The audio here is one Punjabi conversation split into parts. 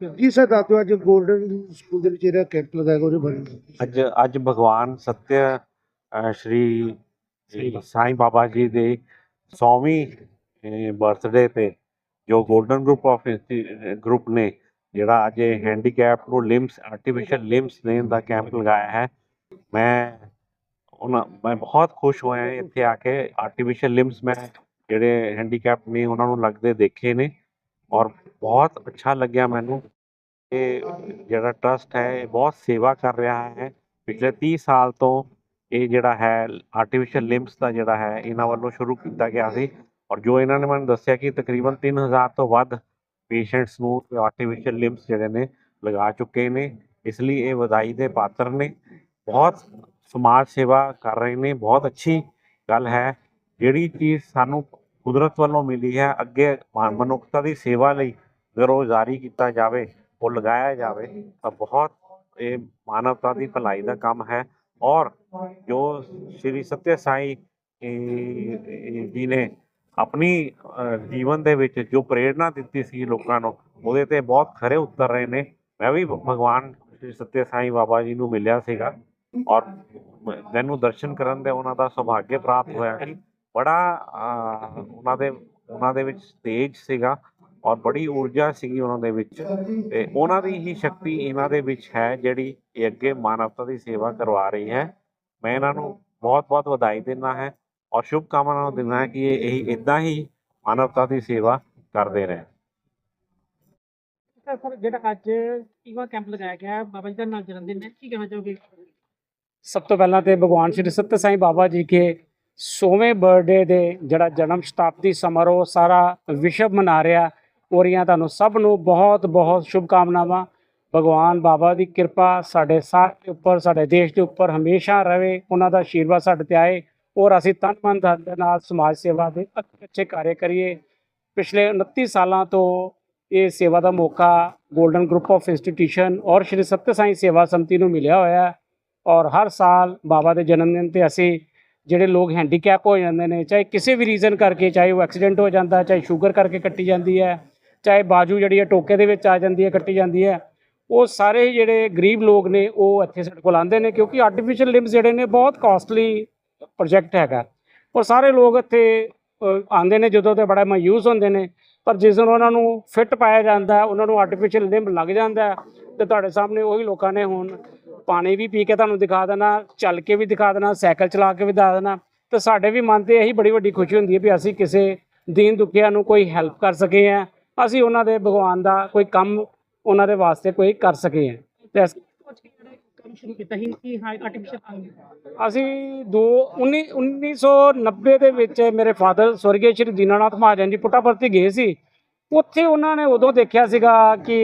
ਜੀ ਸਰ ਦੱਸੋ ਅੱਜ ਗੋਲਡਨ ਸਕੂਲ ਦੇ ਵਿੱਚ ਜਿਹੜਾ ਕੈਂਪ ਲਗਾਇਆ ਉਹਦੇ ਬਾਰੇ। ਅੱਜ ਅੱਜ ਭਗਵਾਨ ਸਤਿ ਅ, ਸ਼੍ਰੀ ਸਾਈਂ ਬਾਬਾ ਜੀ ਦੇ 100ਵੀਂ ਬਰਥਡੇ ਤੇ ਜੋ 골ਡਨ ਗਰੁੱਪ ਆਫ ਗਰੁੱਪ ਨੇ ਜਿਹੜਾ ਅੱਜ ਹੈਂਡੀਕੈਪ ਨੂੰ ਲਿੰਬਸ ਆਰਟੀਫੀਸ਼ੀਅਲ ਲਿੰਬਸ ਦੇਣ ਦਾ ਕੈਂਪ ਲਗਾਇਆ ਹੈ। ਮੈਂ ਉਹਨਾਂ ਮੈਂ ਬਹੁਤ ਖੁਸ਼ ਹੋਇਆ ਇੱਥੇ ਆ ਕੇ। ਆਰਟੀਫੀਸ਼ੀਅਲ ਲਿੰਬਸ ਮੈਂ ਜਿਹੜੇ ਹੈਂਡੀਕੈਪ ਨੇ ਉਹਨਾਂ ਨੂੰ ਲੱਗਦੇ ਦੇਖੇ ਨੇ। ਔਰ ਬਹੁਤ ਅੱਛਾ ਲੱਗਿਆ ਮੈਨੂੰ ਇਹ ਜਿਹੜਾ ਟਰਸਟ ਹੈ, ਇਹ ਬਹੁਤ ਸੇਵਾ ਕਰ ਰਿਹਾ ਹੈ। ਪਿਛਲੇ 30 ਸਾਲ ਤੋਂ ਇਹ ਜਿਹੜਾ ਹੈ ਆਰਟੀਫੀਸ਼ੀਅਲ ਲਿੰਬਸ ਦਾ ਜਿਹੜਾ ਹੈ, ਇਹਨਾਂ ਵੱਲੋਂ ਸ਼ੁਰੂ ਕੀਤਾ ਗਿਆ ਸੀ। ਔਰ ਜੋ ਇਹਨਾਂ ਨੇ ਮੈਨੂੰ ਦੱਸਿਆ ਕਿ ਤਕਰੀਬਨ 3000 ਤੋਂ ਵੱਧ ਪੇਸ਼ੈਂਟਸ ਨੂੰ ਆਰਟੀਫੀਸ਼ੀਅਲ ਲਿੰਬਸ ਜਿਹੜੇ ਨੇ ਲਗਾ ਚੁੱਕੇ ਨੇ। ਇਸ ਲਈ ਇਹ ਵਧਾਈ ਦੇ ਪਾਤਰ ਨੇ। ਬਹੁਤ ਸਮਾਜ ਸੇਵਾ ਕਰ ਰਹੇ ਨੇ। ਬਹੁਤ ਅੱਛੀ ਗੱਲ ਹੈ। ਜਿਹੜੀ ਚੀਜ਼ ਸਾਨੂੰ ਕੁਦਰਤ ਵੱਲੋਂ ਮਿਲੀ ਹੈ ਅੱਗੇ ਮਨੁੱਖਤਾ ਦੀ ਸੇਵਾ ਲਈ ਅਗਰ ਉਹ ਜਾਰੀ ਕੀਤਾ ਜਾਵੇ ਉਹ ਲਗਾਇਆ ਜਾਵੇ ਤਾਂ ਬਹੁਤ ਇਹ ਮਾਨਵਤਾ ਦੀ ਭਲਾਈ ਦਾ ਕੰਮ ਹੈ। ਔਰ ਜੋ ਸ਼੍ਰੀ ਸਤਿ ਸਾਈ ਜੀ ਨੇ ਆਪਣੀ ਜੀਵਨ ਦੇ ਵਿੱਚ ਜੋ ਪ੍ਰੇਰਣਾ ਦਿੱਤੀ ਸੀ ਲੋਕਾਂ ਨੂੰ ਉਹਦੇ ਤੇ ਬਹੁਤ ਖਰੇ ਉਤਰ ਰਹੇ ਨੇ। ਮੈਂ ਵੀ ਭਗਵਾਨ ਸ਼੍ਰੀ ਸਤਿ ਸਾਈ ਬਾਬਾ ਜੀ ਨੂੰ ਮਿਲਿਆ ਸੀਗਾ। ਔਰ ਮੈਨੂੰ ਦਰਸ਼ਨ ਕਰਨ ਦੇ ਉਹਨਾਂ ਦਾ ਸੁਭਾਗਯ ਪ੍ਰਾਪਤ ਹੋਇਆ ਬੜਾ ਉਹਨਾਂ ਦੇ ਉਹਨਾਂ ਦੇ ਵਿੱਚ ਤੇਜ ਸੀਗਾ ਔਰ ਬੜੀ ਊਰਜਾ ਸੀਗੀ ਉਹਨਾਂ ਦੇ ਵਿੱਚ। ਤੇ ਉਹਨਾਂ ਦੀ ਹੀ ਸ਼ਕਤੀ ਇਹਨਾਂ ਦੇ ਵਿੱਚ ਹੈ ਜਿਹੜੀ ਇਹ ਅੱਗੇ ਮਾਨਵਤਾ ਦੀ ਸੇਵਾ ਕਰਵਾ ਰਹੀ ਹੈ। ਮੈਂ ਇਹਨਾਂ ਨੂੰ ਬਹੁਤ-ਬਹੁਤ ਵਧਾਈ ਦਿੰਦਾ ਹੈ ਔਰ ਸ਼ੁਭ ਕਾਮਨਾਵਾਂ ਦਿੰਦਾ ਹੈ ਕਿ ਇਹ ਇਹੀ ਇਦਾਂ ਹੀ ਮਾਨਵਤਾ ਦੀ ਸੇਵਾ ਕਰਦੇ ਰਹਿਣ। ਸਰ ਸਰ ਜਿਹੜਾ ਅੱਜ ਈਵਾ ਕੈਂਪ ਲਗਾਇਆ ਗਿਆ ਹੈ, ਬਾਬਾ ਜੀ ਦਾ ਨਾਲ ਜਨਮ ਦਿਨ ਹੈ ਕੀ ਕਹਿਣਾ ਚਾਹੋਗੇ? ਸਭ ਤੋਂ ਪਹਿਲਾਂ ਤੇ ਭਗਵਾਨ ਸ਼੍ਰੀ ਸਤਿ ਸਾਈਂ ਬਾਬਾ ਜੀ ਕੇ ਸੋਵੇਂ ਬਰਥਡੇ ਦੇ ਜਿਹੜਾ ਜਨਮ ਸ਼ਤਾਬਦੀ ਸਮਾਰੋਹ ਸਾਰਾ ਵਿਸ਼ਵ ਮਨਾ ਰਿਹਾ ਔਰੀਆਂ ਤੁਹਾਨੂੰ ਸਭ ਨੂੰ ਬਹੁਤ ਬਹੁਤ ਸ਼ੁਭ ਕਾਮਨਾਵਾਂ ਭਗਵਾਨ ਬਾਬਾ ਦੀ ਕਿਰਪਾ ਸਾਡੇ ਸਾਰੇ ਦੇ ਉੱਪਰ, ਸਾਡੇ ਦੇਸ਼ ਦੇ ਉੱਪਰ ਹਮੇਸ਼ਾ ਰਵੇ ਉਹਨਾਂ ਦਾ ਆਸ਼ੀਰਵਾਦ ਸਾਡੇ ਤੇ ਆਏ ਔਰ ਅਸੀਂ ਤਨ ਮਨ ਧਨ ਦੇ ਨਾਲ ਸਮਾਜ ਸੇਵਾ ਦੇ ਅੱਛੇ ਅੱਛੇ ਕਾਰਜ ਕਰੀਏ। ਪਿਛਲੇ 29 ਸਾਲਾਂ ਤੋਂ ਇਹ ਸੇਵਾ ਦਾ ਮੌਕਾ 골ਡਨ ਗਰੁੱਪ ਆਫ ਇੰਸਟੀਟਿਊਸ਼ਨ ਔਰ ਸ਼੍ਰੀ ਸਤਿ ਸਾਈ ਸੇਵਾ ਸੰਤੀ ਨੂੰ ਮਿਲਿਆ ਹੋਇਆ ਔਰ ਹਰ ਸਾਲ ਬਾਬਾ ਦੇ ਜਨਮ ਦਿਨ ਤੇ ਅਸੀਂ ਜਿਹੜੇ ਲੋਕ ਹੈਂਡੀਕੈਪ ਹੋ ਜਾਂਦੇ ਨੇ, ਚਾਹੇ ਕਿਸੇ ਵੀ ਰੀਜ਼ਨ ਕਰਕੇ, ਚਾਹੇ ਉਹ ਐਕਸੀਡੈਂਟ ਹੋ ਜਾਂਦਾ, ਚਾਹੇ ਸ਼ੂਗਰ ਕਰਕੇ ਕੱਟੀ ਜਾਂਦੀ ਹੈ, ਚਾਹੇ ਬਾਜੂ ਜਿਹੜੀ ਹੈ ਟੋਕੇ ਦੇ ਵਿੱਚ ਆ ਜਾਂਦੀ ਹੈ, ਕੱਟੀ ਜਾਂਦੀ ਹੈ, ਉਹ ਸਾਰੇ ਹੀ ਜਿਹੜੇ ਗਰੀਬ ਲੋਕ ਨੇ, ਉਹ ਇੱਥੇ ਸਾਡੇ ਕੋਲ ਆਉਂਦੇ ਨੇ, ਕਿਉਂਕਿ ਆਰਟੀਫੀਸ਼ੀਅਲ ਲਿੰਬਸ ਜਿਹੜੇ ਨੇ, ਬਹੁਤ ਕਾਸਟਲੀ ਪ੍ਰੋਜੈਕਟ ਹੈਗਾ ਔਰ ਸਾਰੇ ਲੋਕ ਇੱਥੇ ਆਉਂਦੇ ਨੇ, ਜਦੋਂ ਤੇ ਬੜਾ ਮਾਯੂਸ ਹੁੰਦੇ ਨੇ, ਪਰ ਜਿਸ ਦਿਨ ਉਹਨਾਂ ਨੂੰ ਫਿੱਟ ਪਾਇਆ ਜਾਂਦਾ, ਉਹਨਾਂ ਨੂੰ ਆਰਟੀਫੀਸ਼ੀਅਲ ਲਿੰਬ ਲੱਗ ਜਾਂਦਾ ਤੇ ਤੁਹਾਡੇ ਸਾਹਮਣੇ ਉਹੀ ਲੋਕਾਂ ਨੇ ਹੁਣ ਪਾਣੀ ਵੀ ਪੀ ਕੇ ਤੁਹਾਨੂੰ ਦਿਖਾ ਦੇਣਾ, ਚੱਲ ਕੇ ਵੀ ਦਿਖਾ ਦੇਣਾ, ਸਾਈਕਲ ਚਲਾ ਕੇ ਵੀ ਦਿਖਾ ਦੇਣਾ। ਤੇ ਸਾਡੇ ਵੀ ਮਨ ਤੇ ਇਹੀ ਬੜੀ ਵੱਡੀ ਖੁਸ਼ੀ ਹੁੰਦੀ ਹੈ ਵੀ ਅਸੀਂ ਕਿਸੇ ਦੀਨ ਦੁਖੀਆਂ ਨੂੰ ਕੋਈ ਹੈਲਪ ਕਰ ਸਕੇ ਆ ਅਸੀਂ ਉਹਨਾਂ ਦੇ ਭਗਵਾਨ ਦਾ ਕੋਈ ਕੰਮ ਉਹਨਾਂ ਦੇ ਵਾਸਤੇ ਕੋਈ ਕਰ ਸਕੇ ਆ ਤੇ ਅਸ- ਸੋਚ ਕੇ ਜਿਹੜਾ ਕੰਮ ਸ਼ੁਰੂ ਕੀਤਾ ਸੀ ਕਿ ਆਰਟੀਫੀਸ਼ੀਅਲ ਅਸੀਂ ਦੋ 19 1990 ਦੇ ਵਿੱਚ ਮੇਰੇ ਫਾਦਰ ਸਵਰਗੀ ਸ਼੍ਰੀ ਦੀਨਾਨਾਥ ਮਹਾਜਨ ਜੀ ਪੁੱਟਾਪਰਤੀ ਗਏ ਸੀ। ਉੱਥੇ ਉਹਨਾਂ ਨੇ ਉਦੋਂ ਦੇਖਿਆ ਸੀਗਾ ਕਿ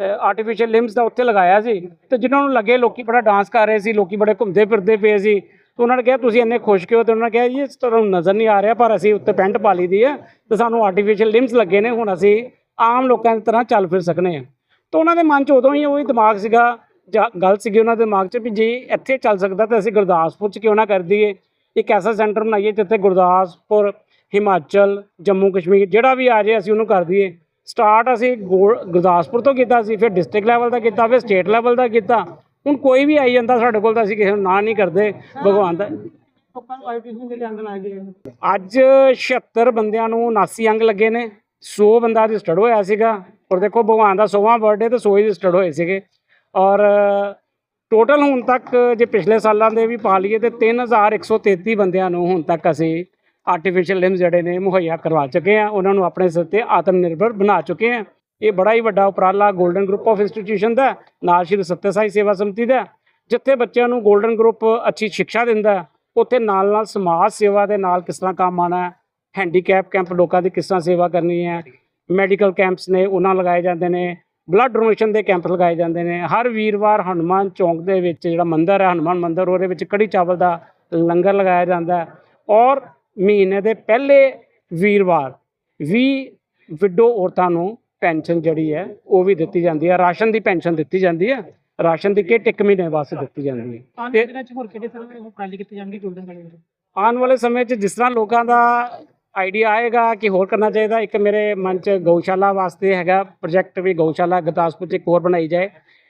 ਆਰਟੀਫੀਸ਼ੀਅਲ ਲਿੰਬਸ ਦਾ ਉੱਥੇ ਲਗਾਇਆ ਸੀ ਤੇ ਜਿਨ੍ਹਾਂ ਨੂੰ ਲੱਗੇ ਲੋਕੀ ਬੜਾ ਡਾਂਸ ਕਰ ਰਹੇ ਸੀ, ਲੋਕੀ ਬੜੇ ਘੁੰਮਦੇ ਫਿਰਦੇ ਪਏ ਸੀ। ਤੇ ਉਹਨਾਂ ਨੇ ਕਿਹਾ, ਤੁਸੀਂ ਇੰਨੇ ਖੁਸ਼ ਕਿਉਂ? ਤੇ ਉਹਨਾਂ ਨੇ ਕਿਹਾ, ਜੀ, ਇਸ ਤਰ੍ਹਾਂ ਨਜ਼ਰ ਨਹੀਂ ਆ ਰਿਹਾ, ਪਰ ਅਸੀਂ ਉੱਤੇ ਪੈਂਟ ਪਾ ਲਈ ਦੀ ਹੈ ਤੇ ਸਾਨੂੰ ਆਰਟੀਫੀਸ਼ੀਅਲ ਲਿੰਬਸ ਲੱਗੇ ਨੇ। ਹੁਣ ਅਸੀਂ ਆਮ ਲੋਕਾਂ ਦੀ ਤਰ੍ਹਾਂ ਚੱਲ ਫਿਰ ਸਕਨੇ ਆ। ਤਾਂ ਉਹਨਾਂ ਦੇ ਮਨ 'ਚ ਉਦੋਂ ਹੀ ਉਹੀ ਦਿਮਾਗ ਸੀਗਾ, ਜਾਂ ਗੱਲ ਸੀਗੀ ਉਹਨਾਂ ਦੇ ਦਿਮਾਗ 'ਚ ਵੀ ਜੇ ਇੱਥੇ ਚੱਲ ਸਕਦਾ ਤਾਂ ਅਸੀਂ ਗੁਰਦਾਸਪੁਰ 'ਚ ਕਿਉਂ ਨਾ ਕਰ ਦਈਏ। ਇੱਕ ਐਸਾ ਸੈਂਟਰ ਬਣਾਈਏ ਜਿੱਥੇ ਗੁਰਦਾਸਪੁਰ, ਹਿਮਾਚਲ ਜੰਮੂ ਕਸ਼ਮੀਰ ਜਿਹੜਾ ਵੀ ਆ ਜਾਏ ਅਸੀਂ ਉਹਨੂੰ ਕਰ ਦਈਏ। ਸਟਾਰਟ ਅਸੀਂ ਗੋਲ- ਗੁਰਦਾਸਪੁਰ ਤੋਂ ਕੀਤਾ ਸੀ, ਫਿਰ ਡਿਸਟ੍ਰਿਕਟ ਲੈਵਲ ਦਾ ਕੀਤਾ, ਫਿਰ ਸਟੇਟ ਲੈਵਲ ਦਾ ਕੀਤਾ। ਹੁਣ ਕੋਈ ਵੀ ਆਈ ਜਾਂਦਾ ਸਾਡੇ ਕੋਲ ਤਾਂ ਅਸੀਂ ਕਿਸੇ ਨੂੰ ਨਾ ਨਹੀਂ ਕਰਦੇ, ਭਗਵਾਨ ਦਾ। ਅੱਜ 76 ਬੰਦਿਆਂ ਨੂੰ 79 ਅੰਗ ਲੱਗੇ ਨੇ। 100 ਬੰਦਾ ਰਜਿਸਟਰਡ ਹੋਇਆ ਸੀਗਾ। ਔਰ ਦੇਖੋ, ਭਗਵਾਨ ਦਾ 100ਵਾਂ ਬਰਥਡੇ ਤੇ 100 ਹੀ ਰਜਿਸਟਰਡ ਹੋਏ ਸੀਗੇ। ਔਰ ਟੋਟਲ ਹੁਣ ਤੱਕ ਜੇ ਪਿਛਲੇ ਸਾਲਾਂ ਦੇ ਵੀ ਪਾ ਲਈਏ ਤੇ 3133 ਬੰਦਿਆਂ ਨੂੰ ਹੁਣ ਤੱਕ ਅਸੀਂ ਆਰਟੀਫੀਸ਼ੀਅਲ ਲਿੰਬਸ ਜਿਹੜੇ ਨੇ ਮੁਹੱਈਆ ਕਰਵਾ ਚੁੱਕੇ ਆ, ਉਹਨਾਂ ਨੂੰ ਆਪਣੇ ਸਿਰ ਤੇ ਆਤਮ ਨਿਰਭਰ ਬਣਾ ਚੁੱਕੇ ਆ। ਇਹ ਬੜਾ ਹੀ ਵੱਡਾ ਉਪਰਾਲਾ 골ਡਨ ਗਰੁੱਪ ਆਫ ਇੰਸਟੀਟਿਊਸ਼ਨ ਦਾ ਨਾਲ ਸ਼੍ਰੀ ਸੱਤਿਆ ਸਾਈ ਸੇਵਾ ਸਮਿਤੀ ਦਾ ਜਿੱਥੇ ਬੱਚਿਆਂ ਨੂੰ 골ਡਨ ਗਰੁੱਪ ਅੱਛੀ ਸਿੱਖਿਆ ਦਿੰਦਾ ਉੱਥੇ ਨਾਲ ਨਾਲ ਸਮਾਜ ਸੇਵਾ ਦੇ ਨਾਲ ਕਿਸ ਤਰ੍ਹਾਂ ਕੰਮ ਆਉਣਾ ਹੈਂਡੀਕੈਪ ਕੈਂਪ ਲੋਕਾਂ ਦੀ ਕਿਸ ਤਰ੍ਹਾਂ ਸੇਵਾ ਕਰਨੀ ਹੈ ਮੈਡੀਕਲ ਕੈਂਪਸ ਨੇ ਉਹਨਾਂ ਲਗਾਏ ਜਾਂਦੇ ਨੇ ਬਲੱਡ ਡੋਨੇਸ਼ਨ ਦੇ ਕੈਂਪ ਲਗਾਏ ਜਾਂਦੇ ਨੇ। ਹਰ ਵੀਰਵਾਰ ਹਨੂੰਮਾਨ ਚੌਂਕ ਦੇ ਵਿੱਚ ਜਿਹੜਾ ਮੰਦਿਰ ਹੈ, ਹਨੂੰਮਾਨ ਮੰਦਿਰ, ਉਹਦੇ ਵਿੱਚ ਕੜੀ ਚਾਵਲ ਦਾ ਲੰਗਰ ਲਗਾਇਆ ਜਾਂਦਾ ਔਰ ਮਹੀਨੇ ਦੇ ਪਹਿਲੇ ਵੀਰਵਾਰ ਵੀ ਵਿਡੋ ਔਰਤਾਂ ਨੂੰ ਪੈਨਸ਼ਨ ਜਿਹੜੀ ਹੈ ਉਹ ਵੀ ਦਿੱਤੀ ਜਾਂਦੀ ਹੈ। ਰਾਸ਼ਨ ਦੀ ਪੈਨਸ਼ਨ ਦਿੱਤੀ ਜਾਂਦੀ ਹੈ। ਰਾਸ਼ਨ ਦੀ ਕਿੱਟ ਇੱਕ ਮਹੀਨੇ ਵਾਸਤੇ ਦਿੱਤੀ ਜਾਂਦੀ ਹੈ। ਤੇ- ਦਿਨਾਂ 'ਚ ਹੋਰ ਕਿਹੜੇ ਸਾਰੇ ਉਪਰਾਲੇ ਕੀਤੇ ਜਾਣਗੇ ਗੋਲਡਨ ਕਾਲਜ ਵਿੱਚ ਆਉਣ ਵਾਲੇ ਸਮੇਂ 'ਚ ਜਿਸ ਤਰ੍ਹਾਂ ਲੋਕਾਂ ਦਾ ਆਈਡੀਆ ਆਏਗਾ ਕਿ ਹੋਰ ਕਰਨਾ ਚਾਹੀਦਾ ਇੱਕ ਮੇਰੇ ਮਨ 'ਚ ਗਊਸ਼ਾਲਾ ਵਾਸਤੇ ਹੈਗਾ ਪ੍ਰੋਜੈਕਟ ਵੀ ਗਊਸ਼ਾਲਾ ਗੁਰਦਾਸਪੁਰ 'ਚ ਇੱਕ ਹੋਰ ਬਣਾਈ ਜਾਏ।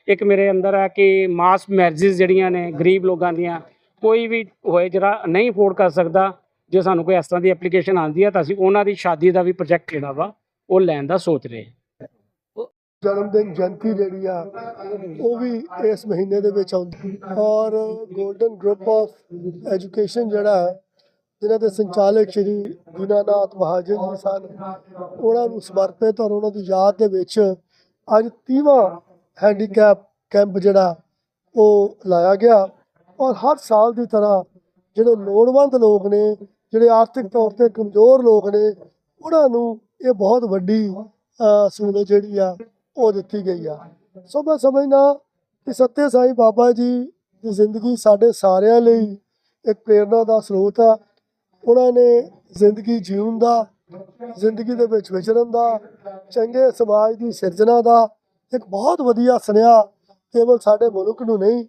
ਇੱਕ ਮੇਰੇ ਅੰਦਰ ਹੈ ਕਿ ਮਾਸ ਮੈਰਿਜਸ ਜਿਹੜੀਆਂ ਨੇ ਗਰੀਬ ਲੋਕਾਂ ਦੀਆਂ ਕੋਈ ਵੀ ਹੋਏ ਜਿਹੜਾ ਨਹੀਂ ਅਫੋਰਡ ਕਰ ਸਕਦਾ ਜੇ ਸਾਨੂੰ ਕੋਈ ਇਸ ਤਰ੍ਹਾਂ ਦੀ ਐਪਲੀਕੇਸ਼ਨ ਆਉਂਦੀ ਹੈ ਤਾਂ ਅਸੀਂ ਉਹਨਾਂ ਦੀ ਸ਼ਾਦੀ ਦਾ ਵੀ ਪ੍ਰੋਜੈਕਟ ਜਿਹੜਾ ਵਾ, ਉਹ ਲੈਣ ਦਾ ਸੋਚ ਰਹੇ ਹਾਂ। ਜਨਮ ਦਿਨ ਜਯੰਤੀ ਜਿਹੜੀ ਆ, ਉਹ ਵੀ ਇਸ ਮਹੀਨੇ ਦੇ ਵਿੱਚ ਆਉਂਦੀ ਔਰ 골ਡਨ ਗਰੁੱਪ ਆਫ ਐਜੂਕੇਸ਼ਨ ਜਿਹੜਾ ਹੈ, ਜਿਨ੍ਹਾਂ ਦੇ ਸੰਚਾਲਕ ਸ਼੍ਰੀ ਦੀਨਾਨਾਥ ਮਹਾਜਨ ਜੀ ਸਨ, ਉਹਨਾਂ ਨੂੰ ਸਮਰਪਿਤ ਔਰ ਉਹਨਾਂ ਦੀ ਯਾਦ ਦੇ ਵਿੱਚ ਅੱਜ 30ਵਾਂ ਹੈਂਡੀਕੈਪ ਕੈਂਪ ਜਿਹੜਾ, ਉਹ ਲਾਇਆ ਗਿਆ। ਔਰ ਹਰ ਸਾਲ ਦੀ ਤਰ੍ਹਾਂ, ਜਿਹੜੇ ਲੋੜਵੰਦ ਲੋਕ ਨੇ ਜਿਹੜੇ ਆਰਥਿਕ ਤੌਰ ਤੇ ਕਮਜ਼ੋਰ ਲੋਕ ਨੇ, ਉਹਨਾਂ ਨੂੰ ਇਹ ਬਹੁਤ ਵੱਡੀ ਸਹੂਲਤ ਜਿਹੜੀ ਆ, ਉਹ ਦਿੱਤੀ ਗਈ ਆ। ਸੋ ਮੈਂ ਸਮਝਦਾ ਕਿ ਸੱਤੇ ਸਾਈ ਬਾਬਾ ਜੀ ਦੀ ਜ਼ਿੰਦਗੀ ਸਾਡੇ ਸਾਰਿਆਂ ਲਈ ਇੱਕ ਪ੍ਰੇਰਨਾ ਦਾ ਸਰੋਤ ਆ। ਉਹਨਾਂ ਨੇ ਜ਼ਿੰਦਗੀ ਜਿਉਣ ਦਾ, ਜ਼ਿੰਦਗੀ ਦੇ ਵਿੱਚ ਵਿਚਰਨ ਦਾ, ਚੰਗੇ ਸਮਾਜ ਦੀ ਸਿਰਜਣਾ ਦਾ ਇੱਕ ਬਹੁਤ ਵਧੀਆ ਸੁਨੇਹਾ ਕੇਵਲ ਸਾਡੇ ਮੁਲਕ ਨੂੰ ਨਹੀਂ,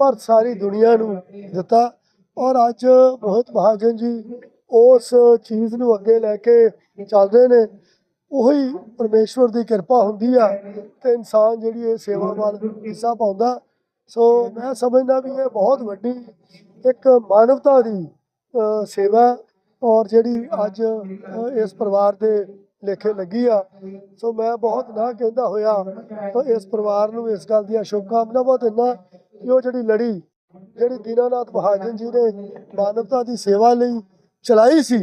ਪਰ ਸਾਰੀ ਦੁਨੀਆ ਨੂੰ ਦਿੱਤਾ। ਔਰ ਅੱਜ ਬਹੁਤ ਮਹਾਜਨ ਜੀ ਉਸ ਚੀਜ਼ ਨੂੰ ਅੱਗੇ ਲੈ ਕੇ ਚੱਲ ਰਹੇ ਨੇ। ਉਹੀ ਪਰਮੇਸ਼ਵਰ ਦੀ ਕਿਰਪਾ ਹੁੰਦੀ ਆ ਤੇ ਇਨਸਾਨ ਜਿਹੜੀ ਇਹ ਸੇਵਾ ਵੱਲ ਹਿੱਸਾ ਪਾਉਂਦਾ। ਸੋ ਮੈਂ ਸਮਝਦਾ ਵੀ ਇਹ ਬਹੁਤ ਵੱਡੀ ਇੱਕ ਮਾਨਵਤਾ ਦੀ ਸੇਵਾ ਔਰ ਜਿਹੜੀ ਅੱਜ ਇਸ ਪਰਿਵਾਰ ਦੇ ਲੇਖੇ ਲੱਗੀ ਆ। ਸੋ ਮੈਂ ਬਹੁਤ ਨਾ ਕਹਿੰਦਾ ਹੋਇਆ ਤਾਂ ਇਸ ਪਰਿਵਾਰ ਨੂੰ ਇਸ ਗੱਲ ਦੀਆਂ ਸ਼ੁਭਕਾਮਨਾਵਾਂ ਦਿੰਦਾ ਕਿ ਉਹ ਜਿਹੜੀ ਲੜੀ ਜਿਹੜੀ ਦੀਨਾਨਾਥ ਮਹਾਜਨ ਜੀ ਨੇ ਮਾਨਵਤਾ ਦੀ ਸੇਵਾ ਲਈ ਚਲਾਈ ਸੀ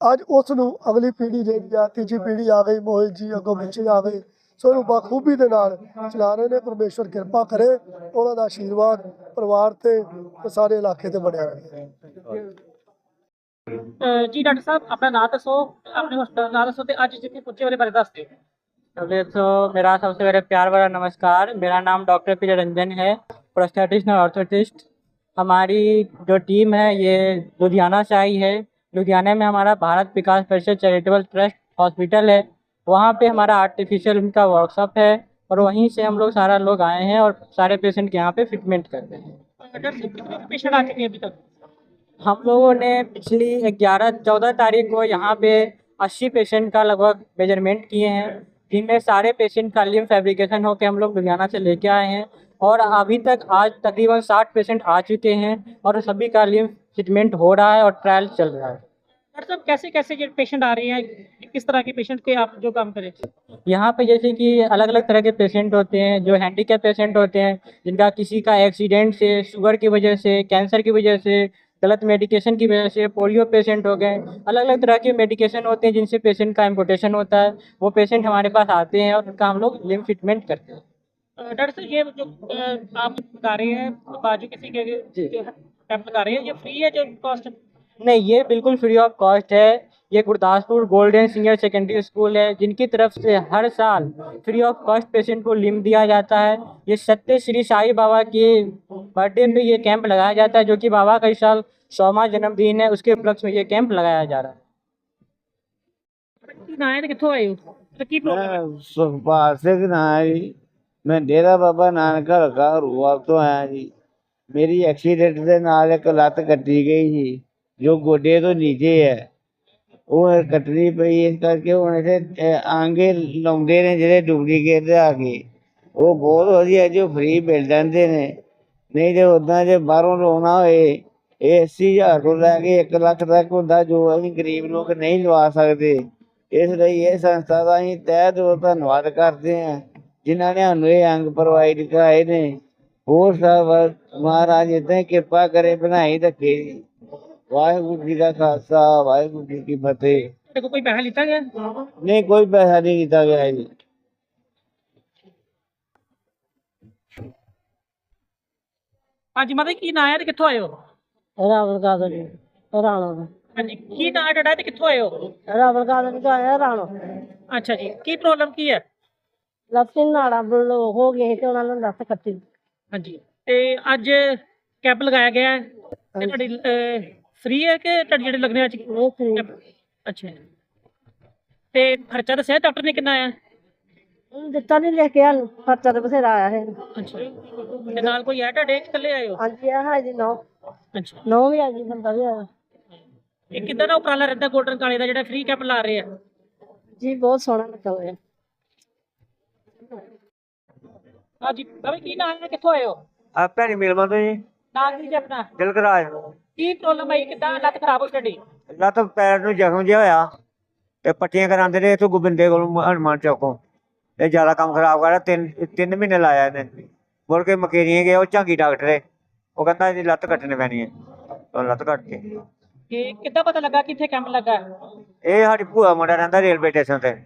ਅੱਜ ਉਸ ਨੂੰ ਅਗਲੀ ਪੀੜ੍ਹੀ ਜਿਹੜੀ ਆ ਤੀਜੀ ਪੀੜ੍ਹੀ ਆ ਗਈ ਮੋਹਿਤ ਜੀ ਅੱਗੋਂ ਬੱਚੇ ਆ ਗਏ ਸੋ ਉਹਨੂੰ ਬਖੂਬੀ ਦੇ ਨਾਲ ਚਲਾ ਰਹੇ ਨੇ ਪਰਮੇਸ਼ਵਰ ਕਿਰਪਾ ਕਰੇ ਉਹਨਾਂ ਦਾ ਆਸ਼ੀਰਵਾਦ ਪਰਿਵਾਰ ਤੇ ਤੇ ਸਾਰੇ ਇਲਾਕੇ ਤੇ ਬਣਿਆ ਰਹੇ ਅਹ ਜੀ ਡਾਕਟਰ ਸਾਹਿਬ ਆਪਣਾ ਨਾਮ ਦੱਸੋ ਆਪਣੇ ਹਸਪਤਾਲ ਦਾ ਨਾਮ ਦੱਸੋ ਤੇ ਅੱਜ ਜਿੱਥੇ ਪੁੱਛੇ ਉਹਦੇ ਬਾਰੇ ਦੱਸ ਦਿਓ चलिए तो मेरा सबसे पहले प्यार भरा नमस्कार मेरा नाम डॉक्टर पी रंजन है प्रोस्थेटिस्ट और ऑर्थोटिस्ट हमारी जो टीम है ये लुधियाना से आई है। लुधियाना में हमारा भारत विकास परिषद चैरिटेबल ट्रस्ट हॉस्पिटल है। वहाँ पे हमारा आर्टिफिशियल का वर्कशॉप है और वहीं से हम लोग सारा लोग आए हैं और सारे पेशेंट के यहाँ पे फिटमेंट कर रहे हैं। हम लोगों ने पिछली ग्यारह चौदह तारीख को यहाँ पे अस्सी पेशेंट का लगभग मेज़रमेंट किए हैं जिनमें सारे पेशेंट का लिम फेब्रिकेशन होकर हम लोग लुधियाना से लेके आए हैं। और अभी तक आज तकरीबन साठ पेशेंट आ चुके हैं और सभी का लिम ट्रीटमेंट हो रहा है और ट्रायल चल रहा है। डॉक्टर साहब कैसे कैसे ये पेशेंट आ रहे हैं? किस तरह के पेशेंट के आप जो काम करें? यहाँ पे जैसे कि अलग अलग तरह के पेशेंट होते हैं जो हैंडीकैप पेशेंट होते हैं जिनका किसी का एक्सीडेंट से शुगर की वजह से कैंसर की वजह से गलत मेडिकेशन की वजह से पोलियो पेशेंट हो गए। अलग अलग तरह के मेडिकेशन होते हैं जिनसे पेशेंट का इम्पोटेशन होता है। वो पेशेंट हमारे पास आते हैं और उनका हम लोग लिम ट्रीटमेंट करते हैं। डॉक्टर सर ये जो आप बता रहे हैं बाजू किसी के बता रहे हैं ये फ्री है जो कॉस्ट नहीं ये बिल्कुल फ्री ऑफ़ कॉस्ट है। ये Gurdaspur golden senior secondary school है जिनकी तरफ़ से हर साल फ्री ऑफ़ कॉस्ट पेशेंट को लिम दिया जाता है। ये सत्य श्री साई बाबा के बर्थडे में ये कैंप लगाया जाता है जो कि बाबा का इस साल सौवा जन्मदिन है। उसके उपलक्ष्य में ये कैंप लगाया जा रहा है। ਮੈਂ ਡੇਰਾ ਬਾਬਾ ਨਾਨਕ ਹਲਕਾ ਹਰੂਵਾਲ ਤੋਂ ਆਇਆ ਜੀ। ਮੇਰੀ ਐਕਸੀਡੈਂਟ ਦੇ ਨਾਲ ਇੱਕ ਲੱਤ ਕੱਟੀ ਗਈ ਸੀ ਜੋ ਗੋਡੇ ਤੋਂ ਨੀਚੇ ਹੈ। ਉਹ ਕੱਟਣੀ ਪਈ, ਇਸ ਕਰਕੇ ਹੁਣ ਇੱਥੇ ਆਂਗੇ ਲਾਉਂਦੇ ਨੇ ਜਿਹੜੇ ਡੁਪਲੀਕੇਟ ਲਿਆ ਕੇ। ਉਹ ਬਹੁਤ ਵਧੀਆ ਜੋ ਫ੍ਰੀ ਮਿਲ ਜਾਂਦੇ ਨੇ। ਨਹੀਂ ਤੇ ਉਦਾਂ ਜੇ ਬਾਹਰੋਂ ਲਾਉਣਾ ਹੋਏ, ਇਹ 80000 ਤੋਂ ਲੈ ਕੇ 1 ਲੱਖ ਤੱਕ ਹੁੰਦਾ ਜੋ ਅਸੀਂ ਗਰੀਬ ਲੋਕ ਨਹੀਂ ਲਵਾ ਸਕਦੇ। ਇਸ ਲਈ ਇਹ ਸੰਸਥਾ ਦਾ ਅਸੀਂ ਤਹਿ ਦਿਲੋਂ ਧੰਨਵਾਦ ਕਰਦੇ ਹਾਂ। ਜਿਨ੍ਹਾਂ ਨੇ ਸਾਨੂੰ ਇਹ ਅੰਗ ਪ੍ਰੋਵਾਈਡ ਕਰਾਏ ਨੇ ਹੋਰ ਸਭ ਮਹਾਰਾਜ ਹੀ ਕਿਰਪਾ ਕਰੇ ਬਣਾਈ ਰੱਖੇ। ਵਾਹਿਗੁਰੂ ਜੀ ਦਾ ਖਾਲਸਾ ਵਾਹਿਗੁਰੂ ਜੀ ਕੀ ਫਤਿਹ। ਤੇ ਕੋਈ ਪੈਸਾ ਲਿੱਤਾ ਗਿਆ? ਨਹੀਂ ਕੋਈ ਪੈਸਾ ਨਹੀਂ ਕੀਤਾ ਗਿਆ ਜੀ। ਹਾਂਜੀ ਮਾਤਾ ਜੀ, ਕੀ ਨਾਂ ਹੈ ਤੇ ਕਿੱਥੋਂ ਆਏ ਹੋ? ਰਾਵਲ ਗਾਦਨ ਰਾਣੋ ਹਾਂਜੀ ਕੀ ਨਾਂ ਹੈ ਤੁਹਾਡਾ ਤੇ ਕਿੱਥੋਂ ਆਏ ਹੋ? ਰਾਵਲ ਗਾਦਨ ਤੋਂ ਆਇਆ ਰਾਣੋ। ਅੱਛਾ ਜੀ ਕੀ ਪ੍ਰੋਬਲਮ ਕੀ ਹੈ? ਲੱਤੀ ਨਾੜਾ ਬਲੋ ਹੋ ਗਏ ਤੇ ਉਹਨਾਂ ਨੂੰ ਦੱਸ ਕੱਟੀ ਹਾਂਜੀ। ਤੇ ਅੱਜ ਕੈਂਪ ਲਗਾਇਆ ਗਿਆ ਹੈ। ਤੇ ਤੁਹਾਡੀ ਫ੍ਰੀ ਹੈ ਕਿ ਤੁਹਾਡੇ ਜਿਹੜੇ ਲੱਗਣੇ ਅੱਜ? ਅੱਛਾ। ਤੇ ਖਰਚਾ ਦੱਸਿਆ ਡਾਕਟਰ ਨੇ ਕਿੰਨਾ ਆਇਆ? ਉਹਨੂੰ ਦਿੱਤਾ ਨਹੀਂ ਲੈ ਕੇ ਆ ਖਰਚਾ ਤੇ ਬਥੇਰਾ ਆਇਆ ਹੈ। ਅੱਛਾ। ਤੇ ਨਾਲ ਕੋਈ ਹੈ ਤੁਹਾਡੇ? ਕਿ ਇਕੱਲੇ ਆਏ ਹੋ? ਹਾਂਜੀ ਆ ਹਾਂ ਜੀ ਨੋ। ਅੱਛਾ। ਨੋ ਵੀ ਆ ਬੰਦਾ ਵੀ ਆਇਆ। ਇਹ ਕਿੱਦਾਂ ਦਾ ਉਪਰਾਲਾ ਰਹਿੰਦਾ ਗੋਲਡਨ ਕਾਲੇ ਦਾ ਜਿਹੜਾ ਫ੍ਰੀ ਕੈਂਪ ਲਾ ਰਹੇ ਆ? ਜੀ ਬਹੁਤ ਸੋਹਣਾ ਲੱਗਾ ਹੋਇਆ। ਹਾਂਜੀ ਬਾਬਾ ਕੀ ਨਾਮ ਹੈ? ਕਿੱਥੋਂ ਆਏ ਹੋ? ਆ ਭੈਣੀ ਮਿਲਵਾ ਤੋਂ ਜੀ। ਨਾਮ ਕੀ ਜੀ ਆਪਣਾ? ਦਿਲਕਰਾਜ ਕੀ ਪ੍ਰੋਬਲਮ ਆਈ ਕਿੱਦਾਂ ਲੱਤ ਖਰਾਬ ਹੋਈ ਤੁਹਾਡੀ? ਲੱਤ ਪੈਰ ਨੂੰ ਜ਼ਖਮ ਜਿਹਾ ਹੋਇਆ ਤੇ ਪੱਟੀਆਂ ਕਰਾਉਂਦੇ ਰਹੇ ਇਥੋਂ ਗੋਬਿੰਦੇ ਕੋਲ ਹਨੂੰਮਾਨ ਚੌਕੋਂ ਇਹ ਜ਼ਿਆਦਾ ਕੰਮ ਖਰਾਬ ਕਰ ਤਿੰਨ ਤਿੰਨ ਮਹੀਨੇ ਲਾਇਆ ਇਹਨੇ। ਮੁੜ ਕੇ ਮਕੇਰੀਆਂ ਗਏ ਉਹ ਝਾਂਗੀ ਡਾਕਟਰ ਹੈ। ਉਹ ਕਹਿੰਦਾ ਇਹਦੀ ਲੱਤ ਕੱਟਣੀ ਪੈਣੀ ਹੈ। ਉਹ ਲੱਤ ਕੱਟ ਕੇ। ਕਿ ਕਿੱਦਾਂ ਪਤਾ ਲੱਗਾ ਕਿ ਇੱਥੇ ਕੈਂਪ ਲੱਗਾ? ਹੈ? ਇਹ ਸਾਡੀ ਭੂਆ ਮੁੰਡਾ ਰਹਿੰਦਾ ਰੇਲਵੇ ਸਟੇਸ਼ਨ ਤੇ ਤੇ।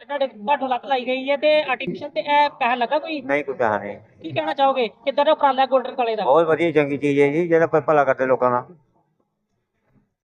ਤੁਹਾਡੇ ਤੁਹਾਡੇ ਲੱਤ ਲਾਈ ਗਈ ਹੈ ਤੇ ਆਰਟੀਫੀਸ਼ੀਅਲ ਤੇ ਇਹ ਪੈਸਾ ਲੱਗਾ ਕੋਈ? ਨਹੀਂ ਕੋਈ ਪੈਸਾ ਨਹੀਂ। ਕੀ ਕਹਿਣਾ ਚਾਹੋਗੇ? ਕਿੱਦਾਂ ਦਾ ਉਪਰਾਲਾ ਗੋਲਡਨ ਕਾਲੇ ਦਾ? ਬਹੁਤ ਵਧੀਆ ਚੰਗੀ ਚੀਜ਼ ਹੈ ਜੀ ਜਿਹੜਾ ਭ- ਭਲਾ ਕਰਦੇ ਲੋਕਾਂ ਦਾ।